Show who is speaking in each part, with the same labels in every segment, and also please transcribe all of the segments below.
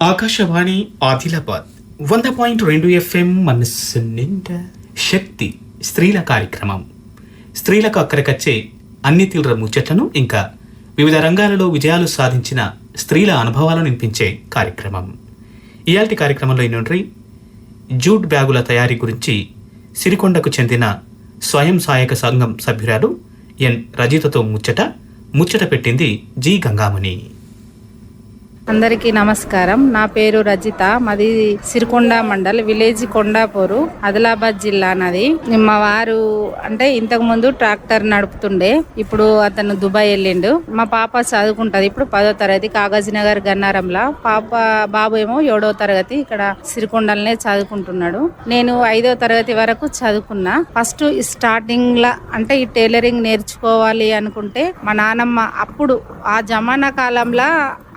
Speaker 1: ఆకాశవాణి ఆదిలాబాద్ వంద పాయింట్ రెండు ఎఫ్ఎం మనస్సు నిండా శక్తి స్త్రీల కార్యక్రమం. స్త్రీలకు అక్కడికచ్చే అన్ని తీవ్ర ముచ్చట్లను ఇంకా వివిధ రంగాలలో విజయాలు సాధించిన స్త్రీల అనుభవాలను వినిపించే కార్యక్రమం. ఇయాల్టి కార్యక్రమంలో నుండి జూట్ బ్యాగుల తయారీ గురించి సిరికొండకు చెందిన స్వయం సహాయక సంఘం సభ్యురాలు ఎన్ రజితతో ముచ్చట ముచ్చట పెట్టింది జి గంగామణి.
Speaker 2: అందరికీ నమస్కారం. నా పేరు రజిత. మాది సిరికొండ మండల్ విలేజ్ కొండాపూరు ఆదిలాబాద్ జిల్లా నాది. మా వారు అంటే ఇంతకు ముందు ట్రాక్టర్ నడుపుతుండే. ఇప్పుడు అతను దుబాయ్ వెళ్ళిండు. మా పాప చదువుకుంటది. ఇప్పుడు పదో తరగతి కాగజ్ నగర్ గన్నారంలా. పాప బాబు ఏమో ఏడో తరగతి ఇక్కడ సిరికొండలనే చదువుకుంటున్నాడు. నేను ఐదో తరగతి వరకు చదువుకున్నా. ఫస్ట్ స్టార్టింగ్ లా అంటే ఈ టైలరింగ్ నేర్చుకోవాలి అనుకుంటే మా నానమ్మ అప్పుడు ఆ జమానా కాలంలో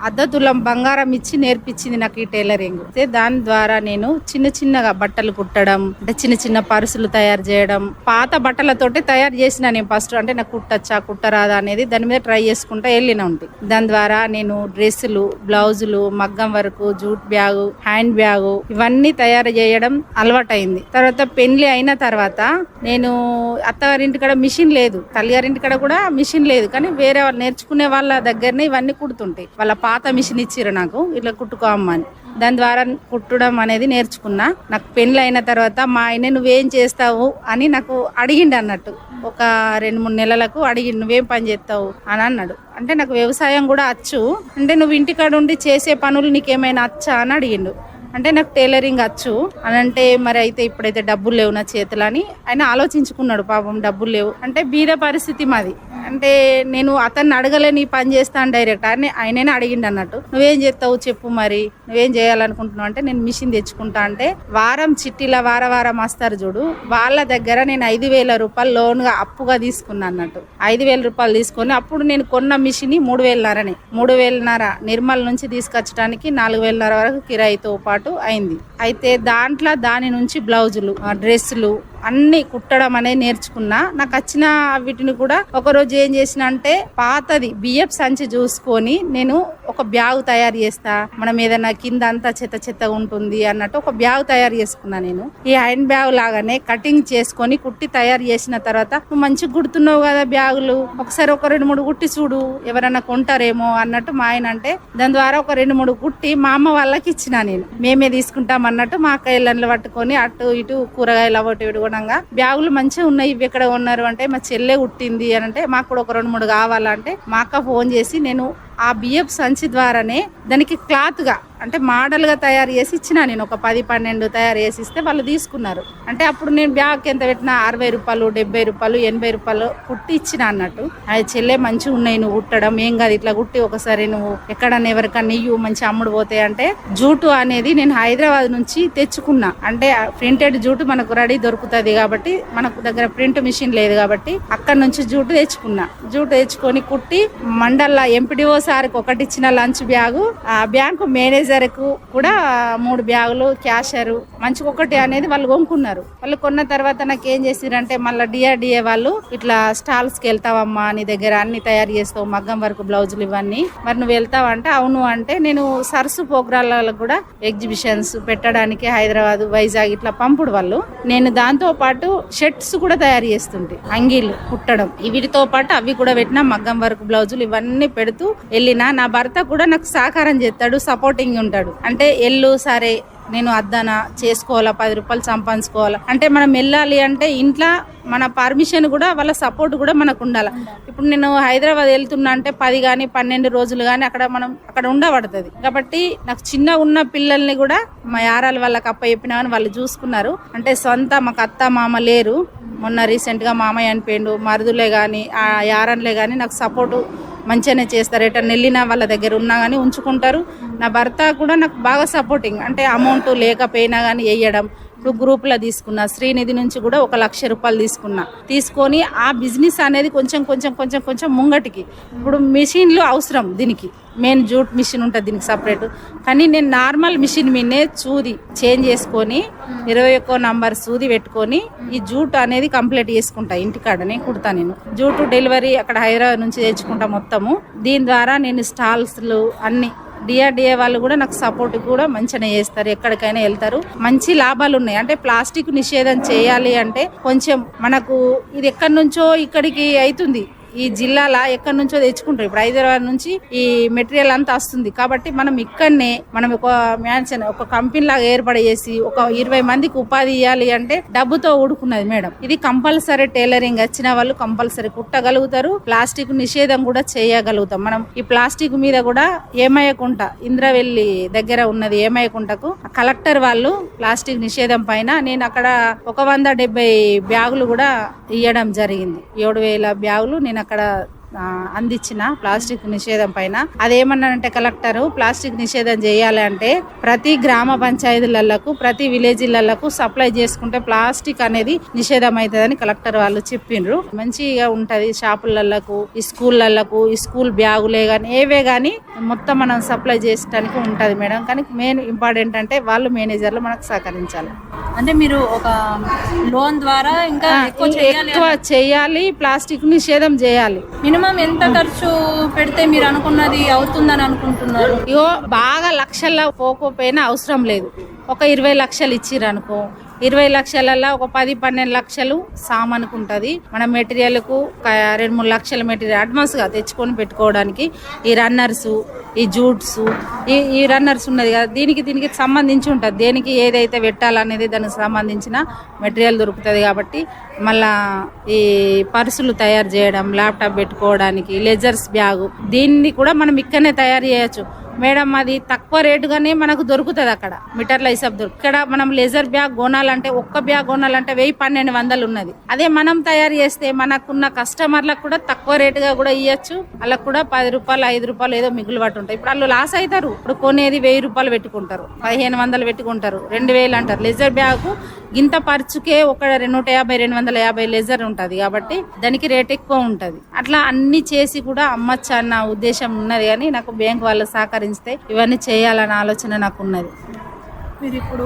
Speaker 2: అద్దతులం తులం బంగారం ఇచ్చి నేర్పించింది నాకు ఈ టైలరింగ్. అయితే దాని ద్వారా నేను చిన్న చిన్నగా బట్టలు కుట్టడం అంటే చిన్న చిన్న పరుసులు తయారు చేయడం పాత బట్టలతోటే తయారు చేసిన నేను ఫస్ట్ అంటే నాకు కుట్టచ్చా కుట్టరాదా అనేది దాని మీద ట్రై చేసుకుంటా వెళ్ళిన ఉంది దాని ద్వారా నేను డ్రెస్సులు బ్లౌజులు మగ్గం వరకు జూట్ బ్యాగు హ్యాండ్ బ్యాగు ఇవన్నీ తయారు చేయడం అలవాటైంది. తర్వాత పెళ్ళి అయిన తర్వాత నేను అత్తగారింటి కాడ మిషన్ లేదు. తల్లిగారింటి కాడ కూడా మిషన్ లేదు. కానీ వేరే వాళ్ళు నేర్చుకునే వాళ్ళ దగ్గరనే ఇవన్నీ కుడుతుంటాయి వాళ్ళ పాత మిషన్ ఇచ్చిర్రు నాకు ఇట్లా కుట్టుకో దాని ద్వారా కుట్టడం అనేది నేర్చుకున్నా. నాకు పెళ్ళి అయిన తర్వాత మా ఆయన నువ్వేం చేస్తావు? అని నాకు అడిగిండు అన్నట్టు. ఒక రెండు మూడు నెలలకు అడిగిండు నువ్వేం పని చేస్తావు? అని అన్నాడు. అంటే నాకు వ్యవసాయం కూడా వచ్చు అంటే నువ్వు ఇంటికాడ ఉండి చేసే పనులు నీకేమైనా వచ్చా అని అడిగిండు. అంటే నాకు టైలరింగ్ వచ్చు అని అంటే మరి అయితే ఇప్పుడైతే డబ్బులు లేవు నా చేతులు అని ఆయన ఆలోచించుకున్నాడు పాపం డబ్బులు లేవు. అంటే బీద పరిస్థితి మాది. అంటే నేను అతన్ని అడగలేని పని చేస్తాను డైరెక్ట్ అని ఆయననే అడిగిండు అన్నట్టు. నువ్వేం చేస్తావు చెప్పు మరి. నువ్వేం చేయాలనుకుంటున్నావు? అంటే నేను మిషన్ తెచ్చుకుంటా అంటే వారం చిట్టీల వార వారం వస్తారు చూడు. వాళ్ళ దగ్గర నేను ఐదు వేల రూపాయలు లోన్గా అప్పుగా తీసుకున్నా అన్నట్టు. ఐదు వేల రూపాయలు తీసుకొని అప్పుడు నేను కొన్న మిషన్ మూడు వేలన్నరని. మూడు వేలన్నర నిర్మల్ నుంచి తీసుకొచ్చడానికి నాలుగు వేలన్నర వరకు కిరాయితో పాటు అయింది. అయితే దాంట్లో దాని నుంచి బ్లౌజులు ఆ, డ్రెస్సులు అన్ని కుట్టడం అనేది నేర్చుకున్నా. నాకు వచ్చిన వీటిని కూడా ఒక రోజు ఏం చేసిన అంటే పాతది బియ్యపు సంచి చూసుకొని నేను ఒక బ్యాగ్ తయారు చేస్తా. మనం ఏదైనా కింద అంతా చెత్త చెత్త ఉంటుంది అన్నట్టు ఒక బ్యాగ్ తయారు చేసుకున్నా నేను. ఈ హ్యాండ్ బ్యాగ్ లాగానే కటింగ్ చేసుకొని కుట్టి తయారు చేసిన తర్వాత నువ్వు మంచిగా కుడుతున్నావు కదా బ్యాగులు. ఒకసారి ఒక రెండు మూడు కుట్టి చూడు ఎవరైనా కొంటారేమో అన్నట్టు మా ఆయన అంటే దాని ద్వారా ఒక రెండు మూడు కుట్టి మా అమ్మ వాళ్ళకి ఇచ్చిన నేను. మేమే తీసుకుంటాం అన్నట్టు మా అక్క ఇళ్ళని పట్టుకొని అటు ఇటు కూరగాయలు అవటి ఇటు అనుగుణంగా బ్యాగులు మంచిగా ఉన్నాయి ఇవి ఎక్కడ ఉన్నారు అంటే మా చెల్లె కుట్టింది అని అంటే మాకు కూడా ఒక రెండు మూడు కావాలంటే మా అక్క ఫోన్ చేసి నేను ఆ బియ్యపు సంచి ద్వారానే దానికి క్లాత్గా అంటే మోడల్గా తయారు చేసి ఇచ్చిన నేను. ఒక పది పన్నెండు తయారు చేసి ఇస్తే వాళ్ళు తీసుకున్నారు. అంటే అప్పుడు నేను బ్యాగ్ ఎంత పెట్టినా అరవై రూపాయలు డెబ్బై రూపాయలు ఎనభై రూపాయలు కుట్టి ఇచ్చిన అన్నట్టు. అది చెల్లె మంచిగా ఉన్నాయి నువ్వు కుట్టడం. ఏం కాదు ఇట్లా కుట్టి ఒకసారి నువ్వు ఎక్కడన్నా ఎవరికన్నా నెయ్యి మంచి అమ్ముడు పోతాయి అంటే జూటు అనేది నేను హైదరాబాద్ నుంచి తెచ్చుకున్నా. అంటే ప్రింటెడ్ జూటు మనకు రెడీ దొరుకుతుంది కాబట్టి మనకు దగ్గర ప్రింట్ మిషన్ లేదు కాబట్టి అక్కడ నుంచి జూటు తెచ్చుకున్నా. జూటు తెచ్చుకొని కుట్టి మండల్ల ఎంపీడీఓ సార్కి ఒకటి ఇచ్చిన లంచ్ బ్యాగు. ఆ బ్యాంకు మేనేజర్కు కూడా మూడు బ్యాగులు క్యాషరు. మంచిగా ఒకటి అనేది వాళ్ళు కొనుక్కున్నారు. వాళ్ళు కొన్న తర్వాత నాకు ఏం చేసిరంటే మళ్ళీ డిఆర్డిఏ వాళ్ళు ఇట్లా స్టాల్స్కి వెళ్తావమ్మా నీ దగ్గర అన్ని తయారు చేస్తావు మగ్గం వరకు బ్లౌజులు ఇవన్నీ. మరి నువ్వు వెళ్తావంటే అవును అంటే నేను సరస్సు ప్రోగ్రాలకు కూడా ఎగ్జిబిషన్స్ పెట్టడానికి హైదరాబాద్ వైజాగ్ ఇట్లా పంపుడు వాళ్ళు. నేను దాంతో పాటు షర్ట్స్ కూడా తయారు చేస్తుంటే అంగీలు కుట్టడం. వీటితో పాటు అవి కూడా పెట్టిన మగ్గం వరకు బ్లౌజులు ఇవన్నీ పెడుతూ వెళ్ళినా నా భర్త కూడా నాకు సహకారం చేస్తాడు సపోర్టింగ్ ఉంటాడు. అంటే ఎల్లు సరే నేను అద్దన చేసుకోవాలా పది రూపాయలు సంపాదించుకోవాలా? అంటే మనం వెళ్ళాలి అంటే ఇంట్లో మన పర్మిషన్ కూడా వాళ్ళ సపోర్ట్ కూడా మనకు ఉండాలి? ఇప్పుడు నేను హైదరాబాద్ వెళ్తున్నా అంటే పది కానీ పన్నెండు రోజులు కానీ అక్కడ మనం అక్కడ ఉండబడుతుంది. కాబట్టి నాకు చిన్న ఉన్న పిల్లల్ని కూడా మా యారాలు వాళ్ళకి అప్ప చెప్పినా కానీ వాళ్ళు చూసుకున్నారు. అంటే సొంత మాకు అత్త మామ లేరు. మొన్న రీసెంట్గా మామయ్య అనిపోయిండు మరుదులే కానీ ఆ యారన్లే కానీ నాకు సపోర్టు మంచిగానే చేస్తారు. ఎటన్నా వెళ్ళినా వాళ్ళ దగ్గర ఉన్నా కానీ ఉంచుకుంటారు. నా భర్త కూడా నాకు బాగా సపోర్టింగ్ అంటే అమౌంట్ లేకపోయినా కానీ వేయడం. ఇప్పుడు గ్రూప్లో తీసుకున్నా శ్రీనిధి నుంచి కూడా ఒక లక్ష రూపాయలు తీసుకున్నా. తీసుకొని ఆ బిజినెస్ అనేది కొంచెం కొంచెం కొంచెం కొంచెం ముంగటికి. ఇప్పుడు మిషన్లు అవసరం దీనికి. మెయిన్ జూట్ మిషన్ ఉంటుంది దీనికి సపరేట్ కానీ నేను నార్మల్ మిషన్ మీదనే చూది చేంజ్ చేసుకొని ఇరవై ఒక్కో నంబర్ సూది పెట్టుకొని ఈ జూట్ అనేది కంప్లీట్ చేసుకుంటా ఇంటికాడనే కుడతా నేను. జూటు డెలివరీ అక్కడ హైదరాబాద్ నుంచి తెచ్చుకుంటా మొత్తము. దీని ద్వారా నేను స్టాల్స్లు అన్ని డిఆర్డిఏ వాళ్ళు కూడా నాకు సపోర్ట్ కూడా మంచిగా చేస్తారు. ఎక్కడికైనా వెళ్తారు. మంచి లాభాలు ఉన్నాయి. అంటే ప్లాస్టిక్ నిషేధం చేయాలి అంటే కొంచెం మనకు ఇది ఎక్కడి నుంచో ఇక్కడికి అవుతుంది. ఈ జిల్లాల ఎక్కడి నుంచో తెచ్చుకుంటారు. ఇప్పుడు హైదరాబాద్ నుంచి ఈ మెటీరియల్ అంతా వస్తుంది. కాబట్టి మనం ఇక్కడనే మనం ఒక మ్యాన్షన్ ఒక కంపెనీ లాగా ఏర్పడేసి ఒక ఇరవై మందికి ఉపాధి ఇవ్వాలి అంటే డబ్బుతో ఊడుకున్నది మేడం. ఇది కంపల్సరీ టైలరింగ్ వచ్చిన వాళ్ళు కంపల్సరీ కుట్టగలుగుతారు. ప్లాస్టిక్ నిషేధం కూడా చేయగలుగుతాం. మనం ఈ ప్లాస్టిక్ మీద కూడా ఏమయ్యకుంట ఇంద్రవెల్లి దగ్గర ఉన్నది ఏమయ్యకుంటకు కలెక్టర్ వాళ్ళు ప్లాస్టిక్ నిషేధం పైన నేను అక్కడ ఒక వంద డెబ్బై బ్యాగులు కూడా ఇవ్వడం జరిగింది. ఏడు వేల బ్యాగులు నేను అక్కడ అందించిన ప్లాస్టిక్ నిషేధం పైన. అదేమన్నానంటే కలెక్టర్ ప్లాస్టిక్ నిషేధం చేయాలి అంటే ప్రతి గ్రామ పంచాయతీలకు ప్రతి విలేజ్లకు సప్లై చేసుకుంటే ప్లాస్టిక్ అనేది నిషేధం అవుతుందని కలెక్టర్ వాళ్ళు చెప్పిండ్రు. మంచిగా ఉంటది షాపులకు ఈ స్కూళ్ళకు ఈ స్కూల్ బ్యాగులే కానీ ఏవే కానీ మొత్తం మనం సప్లై చేసడానికి ఉంటది మేడం. కానీ మెయిన్ ఇంపార్టెంట్ అంటే వాళ్ళు మేనేజర్లు మనకు సహకరించాలి.
Speaker 3: అంటే మీరు ఒక లోన్ ద్వారా ఇంకా ఎక్కువ చేయాలి
Speaker 2: ప్లాస్టిక్ నిషేధం చేయాలి.
Speaker 3: మినిమం ఎంత ఖర్చు పెడితే మీరు అనుకున్నది అవుతుందని అనుకుంటున్నారు?
Speaker 2: ఇగో బాగా లక్షల్లో పోకపోయినా అవసరం లేదు. ఒక ఇరవై లక్షలు ఇచ్చిర్రు అనుకో ఇరవై లక్షలలో ఒక పది పన్నెండు లక్షలు సామానుకు ఉంటుంది మన మెటీరియల్కు రెండు మూడు లక్షల మెటీరియల్ అడ్వాన్స్గా తెచ్చుకొని పెట్టుకోవడానికి ఈ రన్నర్స్ ఈ జూట్స్ ఈ ఈ రన్నర్స్ ఉన్నది కదా దీనికి దీనికి సంబంధించి ఉంటుంది. దేనికి ఏదైతే పెట్టాలనేది దానికి సంబంధించిన మెటీరియల్ దొరుకుతుంది కాబట్టి మళ్ళా ఈ పర్సులు తయారు చేయడం ల్యాప్టాప్ పెట్టుకోవడానికి లెజర్స్ బ్యాగు దీన్ని కూడా మనం ఇక్కడనే తయారు చేయొచ్చు. మేడం అది తక్కువ రేటుగానే మనకు దొరుకుతుంది అక్కడ. మీటర్ల హిసాబ్ దొరుకు ఇక్కడ మనం లెజర్ బ్యాగ్ కొనాలంటే ఒక్క బ్యాగ్ కొనాలంటే వెయ్యి పన్నెండు వందలు ఉన్నది. అదే మనం తయారు చేస్తే మనకున్న కస్టమర్లకు కూడా తక్కువ రేటుగా కూడా ఇవ్వచ్చు వాళ్ళకు కూడా పది రూపాయలు ఐదు రూపాయలు ఏదో మిగులు పట్టు ఉంటాయి. ఇప్పుడు వాళ్ళు లాస్ అవుతారు ఇప్పుడు కొనేది వెయ్యి రూపాయలు పెట్టుకుంటారు. పదిహేను వందలు పెట్టుకుంటారు. రెండు వేలు అంటారు. లెజర్ బ్యాగ్ గింత పరుచుకే ఒక రెండు నూట యాభై రెండు వందల యాభై లెజర్ ఉంటుంది కాబట్టి దానికి రేట్ ఎక్కువ ఉంటుంది. అట్లా అన్ని చేసి కూడా అమ్మచ్చు అన్న ఉద్దేశం ఉన్నది కానీ నాకు బ్యాంక్ వాళ్ళు సహకరిస్తే ఇవన్నీ చేయాలన్న ఆలోచన నాకు ఉన్నది
Speaker 3: మీరు ఇప్పుడు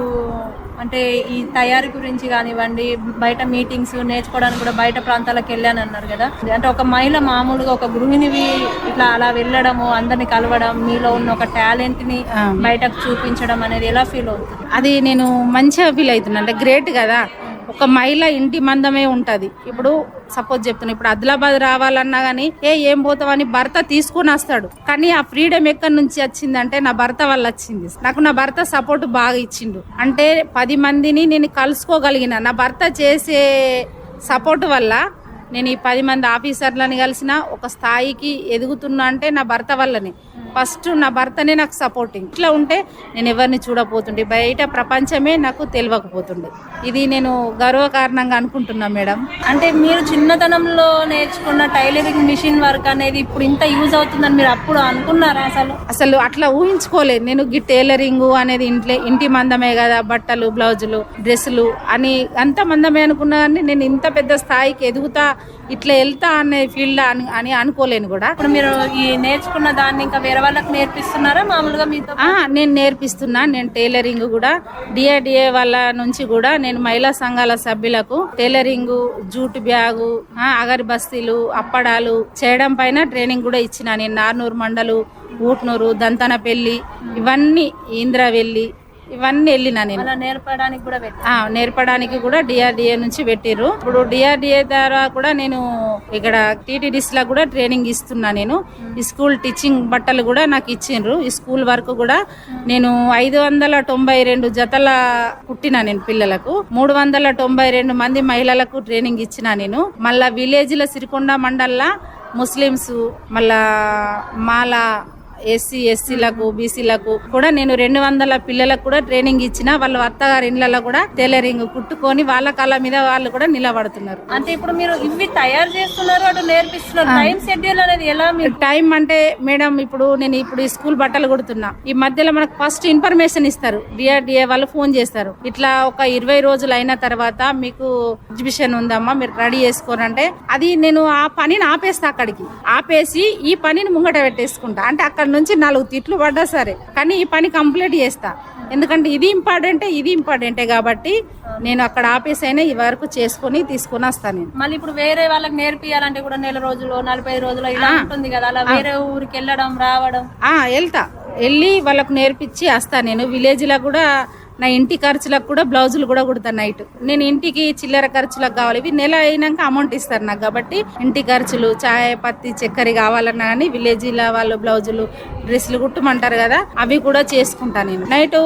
Speaker 3: అంటే ఈ తయారీ గురించి కానివ్వండి బయట మీటింగ్స్ నేర్చుకోవడానికి కూడా బయట ప్రాంతాలకు వెళ్ళాను అన్నారు కదా. అంటే ఒక మహిళ మామూలుగా ఒక గృహిణివి ఇట్లా అలా వెళ్ళడము అందరిని కలవడం మీలో ఉన్న ఒక టాలెంట్ని
Speaker 2: ఆ.
Speaker 3: బయటకు చూపించడం అనేది ఎలా ఫీల్ అవుతుంది?
Speaker 2: అది నేను మంచిగా ఫీల్ అవుతున్నా. అంటే గ్రేట్ కదా. ఒక మహిళ ఇంటి మందమే ఉంటది. ఇప్పుడు సపోజ్ చెప్తున్నా ఇప్పుడు ఆదిలాబాద్ రావాలన్నా గానీ ఏ ఏం పోతావని భర్త తీసుకొని వస్తాడు. కానీ ఆ ఫ్రీడమ్ ఎక్కడి నుంచి వచ్చిందంటే నా భర్త వల్ల వచ్చింది. నాకు నా భర్త సపోర్ట్ బాగా ఇచ్చిండు. అంటే పది మందిని నేను కలుసుకోగలిగిన నా భర్త చేసే సపోర్ట్ వల్ల నేను ఈ పది మంది ఆఫీసర్లను కలిసిన ఒక స్థాయికి ఎదుగుతున్నా అంటే నా భర్త వల్లనే. ఫస్ట్ నా భర్తనే నాకు సపోర్టింగ్ ఇట్లా ఉంటే నేను ఎవరిని చూడపోతుండే బయట ప్రపంచమే నాకు తెలియకపోతుండే. ఇది నేను గర్వకారణంగా అనుకుంటున్నా మేడం.
Speaker 3: అంటే మీరు చిన్నతనంలో నేర్చుకున్న టైలరింగ్ మిషన్ వర్క్ అనేది ఇప్పుడు ఇంత యూజ్ అవుతుందని మీరు అప్పుడు అనుకున్నారా అసలు?
Speaker 2: అసలు అట్లా ఊహించుకోలేదు. నేను గి టైలరింగ్ అనేది ఇంట్లో ఇంటి మందమే కదా. బట్టలు బ్లౌజులు డ్రెస్సులు అని అంత మందమే అనుకున్నా కానీ నేను ఇంత పెద్ద స్థాయికి ఎదుగుతా ఇట్లా వెళ్తా అనే ఫీల్డ్ అని అని అనుకోలేను కూడా.
Speaker 3: ఇప్పుడు మీరు ఈ నేర్చుకున్న దాన్ని ఇంకా వేరే వాళ్ళకి నేర్పిస్తున్నారా? మామూలుగా మీతో
Speaker 2: నేను నేర్పిస్తున్నా. నేను టైలరింగ్ కూడా. డిఏడిఏ వాళ్ళ నుంచి కూడా నేను మహిళా సంఘాల సభ్యులకు టైలరింగ్ జూట్ బ్యాగు అగరబస్తీలు అప్పడాలు చేయడం పైన ట్రైనింగ్ కూడా ఇచ్చిన. నేను నార్నూరు మండలు ఊట్నూరు దంతనపల్లి ఇవన్నీ ఇంద్రవెల్లి ఇవన్నీ వెళ్ళిన నేను.
Speaker 3: నేర్పడానికి కూడా
Speaker 2: నేర్పడానికి కూడా డిఆర్డిఏ నుంచి పెట్టిర్రు. ఇప్పుడు డిఆర్డిఏ ద్వారా కూడా నేను ఇక్కడ టీటీడీస్ లా కూడా ట్రైనింగ్ ఇస్తున్నా నేను. ఈ స్కూల్ టీచింగ్ బట్టలు కూడా నాకు ఇచ్చిండ్రు. ఈ స్కూల్ వర్క్ కూడా నేను ఐదు వందల తొంభై రెండు జతల కుట్టిన నేను పిల్లలకు. మూడు వందల తొంభై రెండు మంది మహిళలకు ట్రైనింగ్ ఇచ్చిన నేను. మళ్ళా విలేజ్లో సిరికొండ మండల్లా ముస్లిమ్స్ మళ్ళా మాల ఎస్సీ ఎస్సీలకు బీసీలకు కూడా నేను రెండు వందల పిల్లలకు కూడా ట్రైనింగ్ ఇచ్చిన వాళ్ళ అత్తగారి ఇళ్ళలో కూడా టైలరింగ్ కుట్టుకొని వాళ్ళ కాళ్ళ మీద వాళ్ళు కూడా నిలబడుతున్నారు.
Speaker 3: అంటే ఇప్పుడు మీరు ఇవి తయారు చేస్తున్నారు అటు నేర్పిస్తున్నారు. టైం షెడ్యూల్ అనేది ఎలా
Speaker 2: టైం అంటే మేడం ఇప్పుడు నేను ఇప్పుడు ఈ స్కూల్ బట్టలు కుడుతున్నా. ఈ మధ్యలో మనకు ఫస్ట్ ఇన్ఫర్మేషన్ ఇస్తారు. డిఆర్డిఏ వాళ్ళు ఫోన్ చేస్తారు. ఇట్లా ఒక ఇరవై రోజులు అయిన తర్వాత మీకు ఎగ్జిబిషన్ ఉందమ్మా మీరు రెడీ చేసుకోరంటే అది నేను ఆ పనిని ఆపేస్తా అక్కడికి. ఆపేసి ఈ పనిని ముంగట పెట్టేసుకుంటా. అంటే అక్కడ నుంచి నాలుగు తిట్లు పడ్డా సరే. కానీ ఈ పని కంప్లీట్ చేస్తా. ఎందుకంటే ఇది ఇంపార్టెంటే ఇది ఇంపార్టెంటే కాబట్టి నేను అక్కడ ఆపేసైనా ఈ వరకు చేసుకొని తీసుకొని వస్తాను నేను.
Speaker 3: మళ్ళీ ఇప్పుడు వేరే వాళ్ళకి నేర్పియాలంటే కూడా నెల రోజులు నలభై రోజులు ఇలా ఉంటుంది కదా. అలా వేరే ఊరికి వెళ్ళడం రావడం.
Speaker 2: వెళ్తా. వెళ్ళి వాళ్ళకు నేర్పించి వస్తాను నేను. విలేజ్లో కూడా నా ఇంటి ఖర్చులకు కూడా బ్లౌజులు కూడా కుడతాను నైట్. నేను ఇంటికి చిల్లర ఖర్చులకు కావాలి. ఇవి నెల అయినాక అమౌంట్ ఇస్తారు నాకు కాబట్టి ఇంటి ఖర్చులు చాయ్ పత్తి చక్కెర కావాలన్నా కానీ విలేజీలో వాళ్ళు బ్లౌజులు డ్రెస్సులు కుట్టమంటారు కదా అవి కూడా చేసుకుంటా నేను. నైట్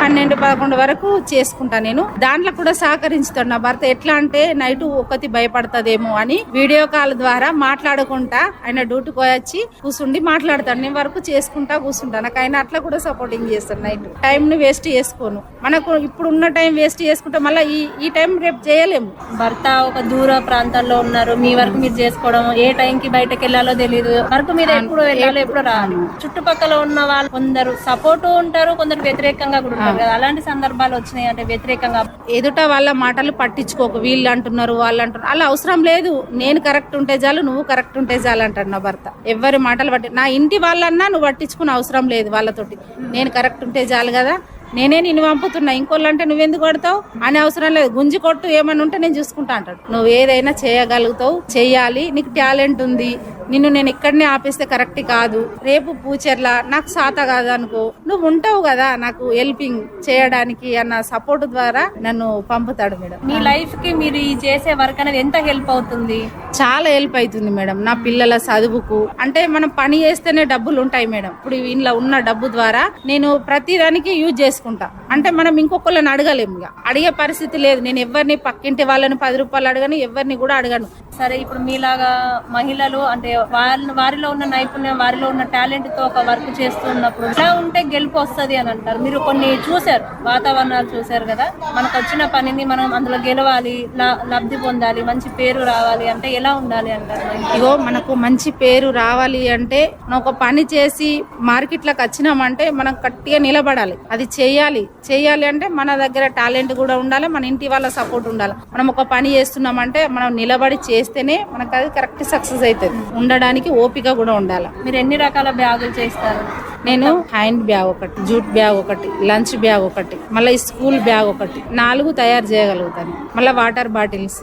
Speaker 2: పన్నెండు పదకొండు వరకు చేసుకుంటాను నేను. దాంట్లో కూడా సహకరించుతాడు నా భర్త. ఎట్లా అంటే నైట్ ఒకటి భయపడుతుందేమో అని వీడియో కాల్ ద్వారా మాట్లాడుకుంటా. ఆయన డ్యూటీకి పోయొచ్చి కూర్చుండి మాట్లాడతాను నేను వరకు చేసుకుంటా కూర్చుంటా నాకు ఆయన అట్లా కూడా సపోర్టింగ్ చేస్తాను నైట్. టైంని వేస్ట్ చేసుకోను. మనకు ఇప్పుడు ఉన్న టైం వేస్ట్ చేసుకుంటే మళ్ళీ ఈ ఈ టైం రేపు చేయలేము.
Speaker 3: భర్త ఒక దూర ప్రాంతాల్లో ఉన్నారు. మీ వరకు మీరు చేసుకోవడం ఏ టైంకి బయటకు వెళ్ళాలో తెలియదు వరకు మీరు ఎప్పుడు వెళ్ళాలో ఎప్పుడు రావాలి చుట్టుపక్కల ఉన్న వాళ్ళు కొందరు సపోర్ట్ ఉంటారు కొందరు వ్యతిరేకంగా కూడా ఉంటారు కదా. అలాంటి సందర్భాలు వచ్చినాయి అంటే వ్యతిరేకంగా.
Speaker 2: ఎదుట వాళ్ళ మాటలు పట్టించుకోకు. వీళ్ళు అంటున్నారు వాళ్ళు అంటున్నారు. అలా అవసరం లేదు. నేను కరెక్ట్ ఉంటే చాలు నువ్వు కరెక్ట్ ఉంటే చాలు అంటాడు నా భర్త. ఎవరి మాటలు పట్టి నా ఇంటి వాళ్ళన్నా నువ్వు పట్టించుకునే అవసరం లేదు వాళ్ళతోటి. నేను కరెక్ట్ ఉంటే చాలు కదా. నేనే నిన్ను పంపుతున్నా. ఇంకోళ్ళు అంటే నువ్వెందుకు కొడతావు అని అవసరం లేదు. గుంజి కొట్టు ఏమని ఉంటే నేను చూసుకుంటా అంటాడు. నువ్వు ఏదైనా చేయగలుగుతావు. చెయ్యాలి. నీకు టాలెంట్ ఉంది. నిన్ను నేను ఇక్కడనే ఆపేస్తే కరెక్ట్ కాదు. రేపు ఫ్యూచర్లా నాకు సాత కాదు అనుకో నువ్వు ఉంటావు కదా నాకు హెల్పింగ్ చేయడానికి అన్న సపోర్ట్ ద్వారా నన్ను పంపుతాడు మేడం.
Speaker 3: మీ లైఫ్కి మీరు ఈ చేసే వర్క్ అనేది ఎంత హెల్ప్ అవుతుంది?
Speaker 2: చాలా హెల్ప్ అవుతుంది మేడం. నా పిల్లల చదువుకు. అంటే మనం పని చేస్తేనే డబ్బులు ఉంటాయి మేడం. ఇప్పుడు ఇంట్లో ఉన్న డబ్బు ద్వారా నేను ప్రతి దానికి యూజ్ చేసుకుంటా. అంటే మనం ఇంకొకళ్ళని అడగలేము ఇక. అడిగే పరిస్థితి లేదు. నేను ఎవరిని పక్కింటి వాళ్ళని పది రూపాయలు అడగను ఎవరిని కూడా అడగను.
Speaker 3: సరే ఇప్పుడు మీలాగా మహిళలు అంటే వాళ్ళ వారిలో ఉన్న నైపుణ్యం వారిలో ఉన్న టాలెంట్తో ఒక వర్క్ చేస్తున్నప్పుడు ఇలా ఉంటే గెలుపు వస్తుంది అని అంటారు. మీరు కొన్ని చూశారు వాతావరణాలు చూశారు కదా? మనకు వచ్చిన పనిని మనం అందులో గెలవాలి లా- లబ్ధి పొందాలి మంచి పేరు రావాలి అంటే ఎలా ఉండాలి అంటారు?
Speaker 2: ఇగో మనకు మంచి పేరు రావాలి అంటే మనం ఒక పని చేసి మార్కెట్లోకి వచ్చినామంటే మనం గట్టిగా నిలబడాలి. అది చేయాలి. చేయాలి అంటే మన దగ్గర టాలెంట్ కూడా ఉండాలి మన ఇంటి వాళ్ళ సపోర్ట్ ఉండాలి. మనం ఒక పని చేస్తున్నామంటే మనం నిలబడి చేస్తేనే మనకు అది కరెక్ట్ సక్సెస్ అవుతుంది. ఉండడానికి ఓపిక కూడా ఉండాలి.
Speaker 3: మీరు ఎన్ని రకాల బ్యాగులు చేస్తారు?
Speaker 2: నేను హ్యాండ్ బ్యాగ్ ఒకటి జూట్ బ్యాగ్ ఒకటి లంచ్ బ్యాగ్ ఒకటి మళ్ళీ స్కూల్ బ్యాగ్ ఒకటి నాలుగు తయారు చేయగలుగుతాను. మళ్ళీ వాటర్ బాటిల్స్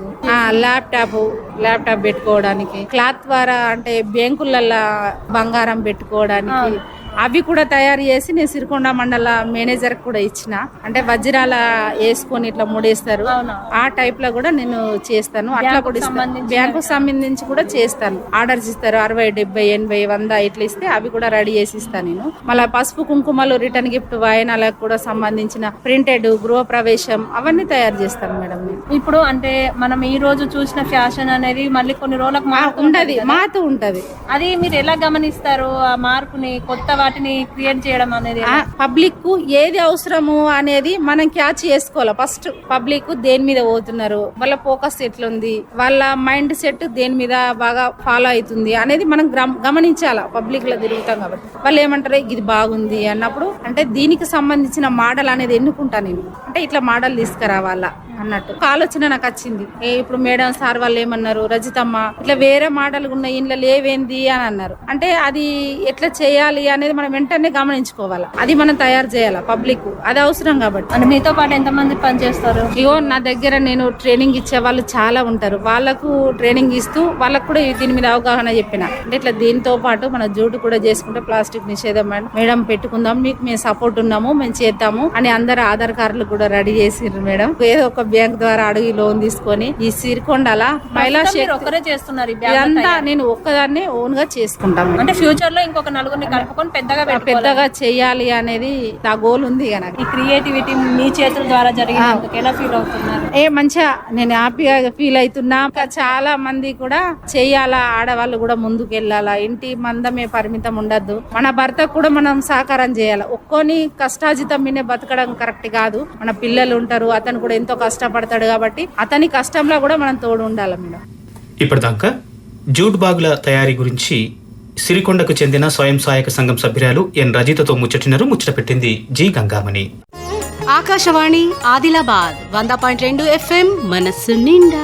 Speaker 2: ల్యాప్టాప్ ల్యాప్టాప్ పెట్టుకోవడానికి క్లాత్ ద్వారా అంటే బ్యాంకులలో బంగారం పెట్టుకోవడానికి అవి కూడా తయారు చేసి నేను సిరికొండ మండల మేనేజర్ కూడా ఇచ్చిన. అంటే వజ్రాల వేసుకొని ఇట్లా ముడేస్తారు. ఆ టైప్లో కూడా నేను చేస్తాను. అట్లా కూడా బ్యాంకు సంబంధించి కూడా చేస్తాను. ఆర్డర్స్ ఇస్తారు. అరవై డెబ్బై ఎనభై వంద ఇట్లా ఇస్తే అవి కూడా రెడీ చేసి ఇస్తాను నేను. మళ్ళీ పసుపు కుంకుమలు రిటర్న్ గిఫ్ట్ వాయనాలకు కూడా సంబంధించిన ప్రింటెడ్ గృహ ప్రవేశం అవన్నీ తయారు చేస్తాను మేడం
Speaker 3: ఇప్పుడు అంటే మనం ఈ రోజు చూసిన ఫ్యాషన్ అనేది మళ్ళీ కొన్ని రోజులకు
Speaker 2: ఉంటది మాతో ఉంటది.
Speaker 3: అది మీరు ఎలా గమనిస్తారు? ఆ మార్పుని కొత్త వాటిని క్రియేట్ చేయడం అనేది
Speaker 2: పబ్లిక్కు ఏది అవసరము అనేది మనం క్యాచ్ చేసుకోవాలి. ఫస్ట్ పబ్లిక్ దేని మీద పోతున్నారు? వాళ్ళ ఫోకస్ ఎట్లుంది? వాళ్ళ మైండ్ సెట్ దేని మీద బాగా ఫాలో అవుతుంది అనేది మనం గమనించాల. పబ్లిక్లో తిరుగుతాం కాబట్టి. వాళ్ళు ఏమంటారు? ఇది బాగుంది అన్నప్పుడు అంటే దీనికి సంబంధించిన మోడల్ అనేది ఎన్నుకుంటా నేను. అంటే ఇట్లా మోడల్ తీసుకురావాలా. అన్నట్టు. ఆలోచన నాకు వచ్చింది. ఏ ఇప్పుడు మేడం సార్ వాళ్ళు ఏమన్నారు? రజితమ్మ ఇట్లా వేరే మోడల్ ఉన్న ఇంట్లో లేవేంది అని అన్నారు. అంటే అది ఎట్లా చేయాలి అనేది మనం వెంటనే గమనించుకోవాలి. అది మనం తయారు చేయాలి పబ్లిక్. అది అవసరం కాబట్టి.
Speaker 3: అంటే మీతో పాటు ఎంతమంది పనిచేస్తారు
Speaker 2: ఇగో నా దగ్గర నేను ట్రైనింగ్ ఇచ్చే వాళ్ళు చాలా ఉంటారు. వాళ్ళకు ట్రైనింగ్ ఇస్తూ వాళ్ళకు కూడా దీని మీద అవగాహన చెప్పిన. అంటే ఇట్లా దీంతో పాటు మన జూటు కూడా చేసుకుంటే ప్లాస్టిక్ నిషేధం మేడం మేడం పెట్టుకుందాం మీకు మేము సపోర్ట్ ఉన్నాము మేము చేద్దాము అని అందరు ఆధార్ కార్డులు కూడా రెడీ చేసిర్రు మేడం. ఏదో ఒక బ్యాంక్ ద్వారా అడిగి లోన్ తీసుకొని ఈ సిరికొండల మహిళా
Speaker 3: చేస్తున్నారు
Speaker 2: ఇదంతా నేను ఒక్కదాన్ని ఓన్గా చేసుకుంటాం.
Speaker 3: అంటే ఫ్యూచర్లో ఇంకొక నలుగురిని కలుపుకొని పెద్దగా
Speaker 2: పెద్దగా చెయ్యాలి అనేది నా గోల్ ఉంది
Speaker 3: ఈ క్రియేటివిటీ మీ చేతుల ద్వారా జరిగినందుకు ఎలా ఫీల్ అవుతున్నారు?
Speaker 2: ఏ మంచిగా నేను హ్యాపీగా ఫీల్ అవుతున్నా. చాలా మంది కూడా చెయ్యాలా ఆడవాళ్ళు కూడా ముందుకు వెళ్ళాలా ఇంటి మందమే పరిమితం ఉండద్దు. మన భర్తకు కూడా మనం సహకారం చేయాలి. ఒక్కోని కష్టాజితం మీనే బతకడం కరెక్ట్ కాదు. మన పిల్లలు ఉంటారు అతను కూడా ఎంతో కష్టపడతాడు కాబట్టి అతని కష్టంలో కూడా మనం తోడు ఉండాలి మేడం
Speaker 1: ఇప్పటిదాకా జూట్ బాగుల తయారీ గురించి సిరికొండకు చెందిన స్వయం సహాయక సంఘం సభ్యురాలు ఎన్ రజితతో ముచ్చటినరు ముచ్చట పెట్టింది జి గంగామణి.
Speaker 4: ఆకాశవాణి ఆదిలాబాద్ వంద పాయింట్ రెండు ఎఫ్ఎం మనస్సు నిండా.